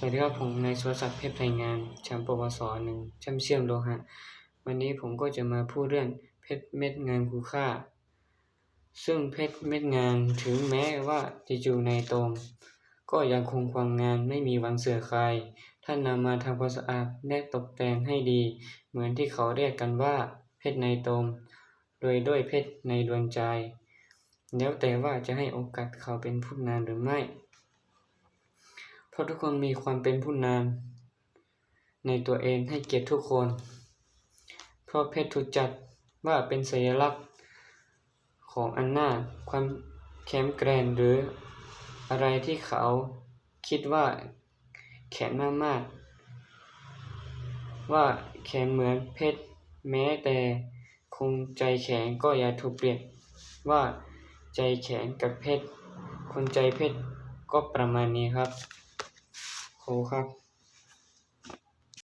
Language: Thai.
สวัสดีครับผมนายสุรศักดิ์เพชรไทยงานแชมป์ปวสหนึ่งแชมป์เชื่อมโลหะ วันนี้ผมก็จะมาพูดเรื่องเพชรเม็ดงานคูค่า ซึ่งเพชรเม็ดงานถึงแม้ว่าจะอยู่ในโตมก็ยังคงความงานไม่มีวันเสื่อคลายถ้านำมาทำความสะอาดและตกแต่งให้ดี เหมือนที่เขาเรียกกันว่าเพชรในโตมโดยด้วยเพชรในดวงใจ แล้วแต่ว่าจะให้โอกาสเขาเป็นผู้นานหรือไม่ ราะทุกคนมีความเป็นผู้นำในตัวเองให้เกียรติทุกคน เพราะเพชรถูกจัดว่าเป็นสัญลักษณ์ของอำนาจความแข็งแกร่งหรืออะไรที่เขาคิดว่าแข็งมากๆ ว่าแข็งเหมือนเพชรแม้แต่คงใจแข็งก็อย่าถูกเปรียบว่าใจแข็งกับเพชรคนใจเพชรก็ประมาณนี้ครับ ครับ